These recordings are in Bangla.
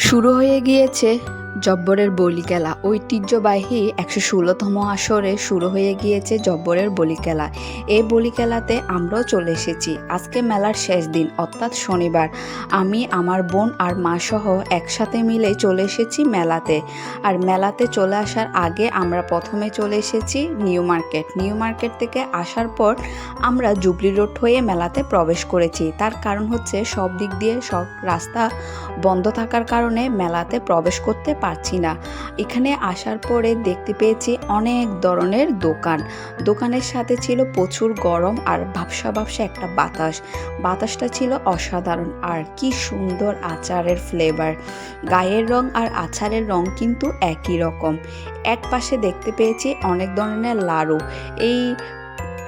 শুরু হয়ে গিয়েছে। জব্বরের বলি খেলা ঐতিহ্যবাহী একশো ষোলোতম আসরে শুরু হয়ে গিয়েছে জব্বরের বলি খেলা এই বলি খেলাতে আমরাও চলে এসেছি। আজকে মেলার শেষ দিন, অর্থাৎ শনিবার। আমি, আমার বোন আর মা সহ একসাথে মিলে চলে এসেছি মেলাতে। আর মেলাতে চলে আসার আগে আমরা প্রথমে চলে এসেছি নিউ মার্কেট। নিউ মার্কেট থেকে আসার পর আমরা জুবলি রোড হয়ে মেলাতে প্রবেশ করেছি। তার কারণ হচ্ছে সব দিক দিয়ে সব রাস্তা বন্ধ থাকার কারণে মেলাতে প্রবেশ করতে পারছি না। এখানে আসার পরে দেখতে পেয়েছি অনেক ধরনের দোকান। দোকানের সাথে ছিল প্রচুর গরম আর ভাবসা ভাবসা একটা বাতাস। বাতাসটা ছিল অসাধারণ আর কি সুন্দর আচারের ফ্লেভার গায়ের রং আর আচারের রং কিন্তু একই রকম। এক পাশে দেখতে পেয়েছি অনেক ধরনের লাড়ু। এই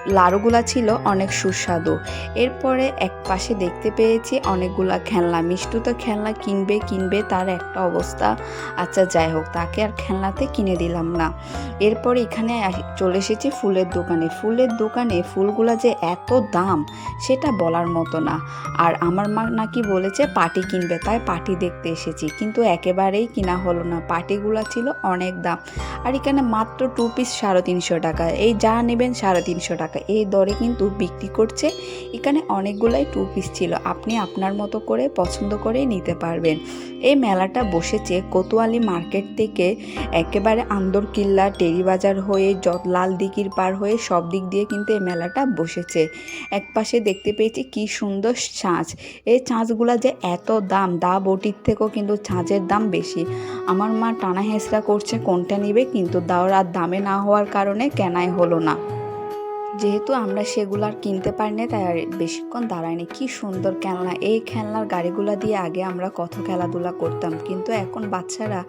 লাড়ুগুলা ছিল অনেক সুস্বাদু। এরপরে এক পাশে দেখতে পেয়েছি অনেকগুলা খেলনা। মিষ্টু তো খেলনা কিনবে কিনবে তার একটা অবস্থা। আচ্ছা যাই হোক, তাকে আর খেলনাতে কিনে দিলাম না। এরপরে এখানে চলে এসেছি ফুলের দোকানে। ফুলের দোকানে ফুলগুলা যে এত দাম, সেটা বলার মতো না। আর আমার মা নাকি বলেছে, পাটি কিনবে। তাই পাটি দেখতে এসেছি। কিন্তু একেবারেই কিনা হলো না। পাটিগুলা ছিল অনেক দাম। আর এখানে মাত্র টু পিস সাড়ে তিনশো টাকা। এই যা নেবেন সাড়ে তিনশো টাকা। এই দরে কিন্তু বিক্রি করছে। এখানে অনেকগুলাই টু পিস ছিল। আপনি আপনার মতো করে পছন্দ করে নিতে পারবেন। এই মেলাটা বসেছে কোতোয়ালি মার্কেট থেকে একেবারে আন্দর কিল্লা টেরিবাজার হয়ে যত লাল দিকির পার হয়ে সব দিক দিয়ে কিন্তু এই মেলাটা বসেছে। এক পাশে দেখতে পেয়েছি কি সুন্দর ছাঁচ। এই ছাঁচগুলা যে এত দাম, দা বটির থেকেও কিন্তু ছাঁচের দাম বেশি। আমার মা টানা হেঁচড়া করছে কোনটা নিবে, কিন্তু দাওয়ার আর দামে না হওয়ার কারণে কেনাই হলো না। যেহেতু আমরা সেগুলো আর কিনতে পারিনি তাই আর বেশিক্ষণ দাঁড়ায়নি। কি সুন্দর খেলনা। এই খেলনার গাড়িগুলা দিয়ে আগে আমরা কত খেলাধুলা করতাম, কিন্তু এখন বাচ্চারা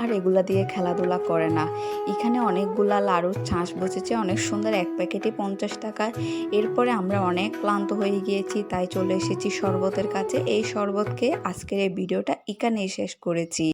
আর এগুলা দিয়ে খেলাধুলা করে না। এখানে অনেকগুলা লাড়ুর ছাঁচ বসেছে, অনেক সুন্দর। এক প্যাকেটে পঞ্চাশ টাকা। এরপরে আমরা অনেক ক্লান্ত হয়ে গিয়েছি, তাই চলে এসেছি শরবতের কাছে। এই শরবতকে আজকের এই ভিডিওটা এখানেই শেষ করেছি।